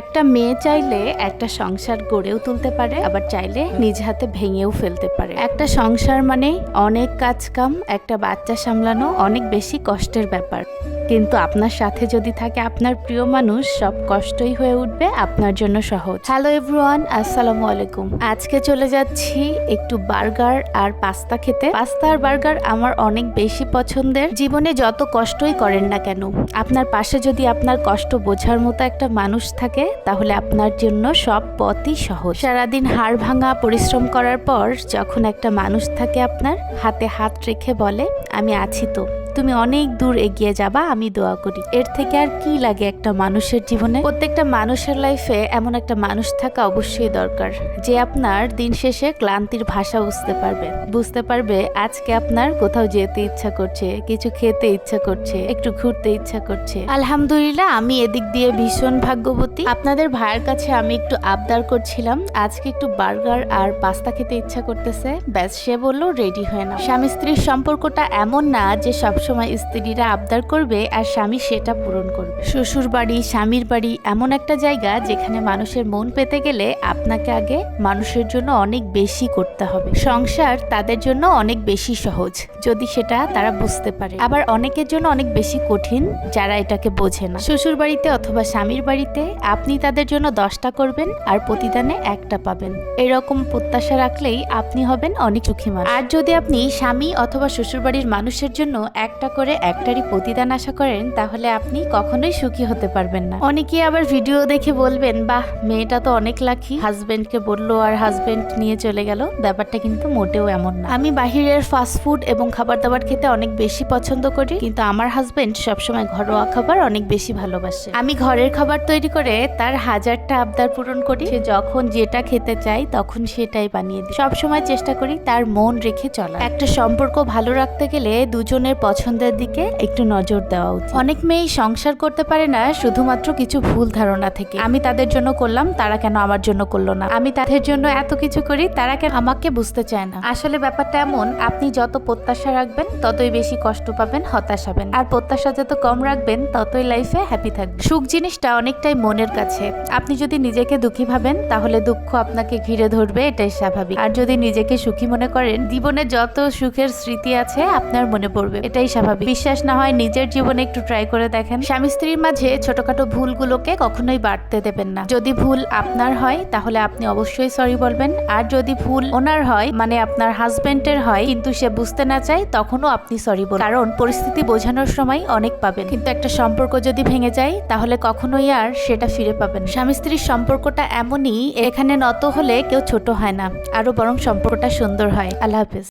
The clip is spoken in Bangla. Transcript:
একটা মেয়ে চাইলে একটা সংসার গড়েও তুলতে পারে, আবার চাইলে নিজ হাতে ভেঙেও ফেলতে পারে। একটা সংসার মানে অনেক কাজ কাম, একটা বাচ্চা সামলানো অনেক বেশি কষ্টের ব্যাপার। কিন্তু আপনার সাথে যদি থাকে আপনার প্রিয় মানুষ, সব কষ্টই হয়ে উঠবে, আপনার জন্য সহজ। হ্যালো এভরিওয়ান আসসালামু আলাইকুম। আজকে চলে যাচ্ছি একটু বার্গার আর পাস্তা খেতে। পাস্তা আর বার্গার আমার অনেক বেশি পছন্দের। জীবনে যত কষ্টই করেন না কেন, আপনার পাশে যদি আপনার কষ্ট বোঝার মতো একটা মানুষ থাকে, তাহলে আপনার জন্য সব পথই সহজ। সারাদিন হাড় ভাঙা, পরিশ্রম করার পর যখন একটা মানুষ থাকে আপনার, হাতে হাত রেখে বলে, আমি আছি তো। তুমি অনেক দূর এগিয়ে যাবা, আমি দোয়া করি। এর থেকে আর কি লাগে একটা মানুষের জীবনে? প্রত্যেকটা মানুষের লাইফে এমন একটা মানুষ থাকা অবশ্যই দরকার, যে আপনার দিন শেষে ক্লান্তির ভাষা বুঝতে পারবে। বুঝতে পারবে, আজকে আপনার কোথাও যেতে ইচ্ছা করছে, কিছু খেতে ইচ্ছা করছে, একটু ঘুরতে ইচ্ছা করছে। আলহামদুলিল্লাহ, আমি এদিক দিয়ে ভীষণ ভাগ্যবতী। আপনাদের ভাইয়ের কাছে আমি একটু আবদার করছিলাম, আজকে একটু বার্গার আর পাস্তা খেতে ইচ্ছা করতেছে। ব্যাস, সে বলল, রেডি হয়ে না স্বামী স্ত্রীর সম্পর্কটা এমন না যে সবসময় স্ত্রীরা আবদার করবে আর স্বামী সেটা পূরণ করবে। শ্বশুর বাড়ি, স্বামীর বাড়ি এমন একটা জায়গা যেখানে মানুষের মন পেতে গেলে আপনাকে আগে মানুষের জন্য অনেক বেশি করতে হবে। সংসার তাদের জন্য অনেক বেশি সহজ, যদি সেটা তারা বুঝতে পারে। আবার অনেকের জন্য অনেক বেশি কঠিন, যারা এটাকে বোঝে না। শ্বশুর বাড়িতে অথবা স্বামীর বাড়িতে আপনি তাদের জন্য দশটা করবেন আর প্রতিদানে একটা পাবেন। এরকম প্রত্যাশা রাখলেই আপনি হবেন অনেক সুখী মানুষ। আর যদি আপনি স্বামী অথবা শ্বশুরবাড়ির মানুষের জন্য একটা করে একটারই প্রতিদান আশা করেন, তাহলে আপনি কখনোই সুখী হতে পারবেন না। অনেকেই আবার ভিডিও দেখে বলবেন, বাহ, মেয়েটা তো অনেক লাখি হাজবেন্ডকে বলল আর হাজবেন্ড নিয়ে চলে গেল। ব্যাপারটা কিন্তু মোটেও এমন না। আমি বাহিরের ফাস্ট ফুড এবং খাবার দাবার খেতে অনেক বেশি পছন্দ করি, কিন্তু আমার হাজবেন্ড সবসময় ঘরোয়া খাবার অনেক বেশি ভালোবাসে। আমি ঘরের খাবার তৈরি করে তার হাজারটা আবদার পূরণ করি। সে যখন যেটা খেতে চাই তখন সেটাই বানিয়ে দিই। সবসময় চেষ্টা করি তার মন রেখে চলা একটা সম্পর্ক ভালো রাখতে গেলে দুজনের পছন্দের দিকে একটু নজর দেওয়া উচিত। অনেক মেয়েই সংসার করতে পারে না, শুধুমাত্র কিছু ভুল ধারণা থেকে। আমি তাদের জন্য করলাম, তারা কেন আমার জন্য করল না? আমি তাদের জন্য এত কিছু করি, তারা কেন আমাকে বুঝতে চায় না? আসলে ব্যাপারটা এমন, আপনি যত প্রত্যাশা রাখবেন, ততই বেশি কষ্ট পাবেন, হতাশ হবেন। আর প্রত্যাশা যত কম রাখবেন, ততই লাইফে হ্যাপি থাকবেন। সুখ জিনিসটা অনেকটাই মনের কাছে। আপনি যদি নিজেকে দুঃখী ভাবেন, তাহলে দুঃখ আপনাকে ঘিরে ধরবে, এটাই স্বাভাবিক। আর যদি নিজেকে সুখী মনে করেন, জীবনে যত সুখের স্মৃতি আছে, আপনার মনে পড়বে। এটাই স্বাভাবিক। বিশ্বাস না হয় নিজের জীবনে একটু ট্রাই করে দেখেন। স্বামী স্ত্রীর মাঝে ছোটখাটো ভুলগুলোকে কখনোই বাড়তে দেবেন না। যদি ভুল আপনার হয়, তাহলে আপনি অবশ্যই সরি বলবেন। আর যদি ভুল ওনার হয় মানে আপনার হাজবেন্ডের হয়, কিন্তু সে বুঝতে না চায়, তখনও আপনি সরি বলবেন কারণ পরিস্থিতি বোঝানোর সময় অনেক পাবেন। কিন্তু একটা সম্পর্ক যদি ভেঙে যায়, তাহলে কখনোই আর সেটা ফিরে পাবেন স্বামী স্ত্রীর সম্পর্কটা এমনই, এখানে নত হলে কেউ ছোট হয় না। আরও বরং সম্পর্কটা সুন্দর হয়। আল্লাহ হাফেজ।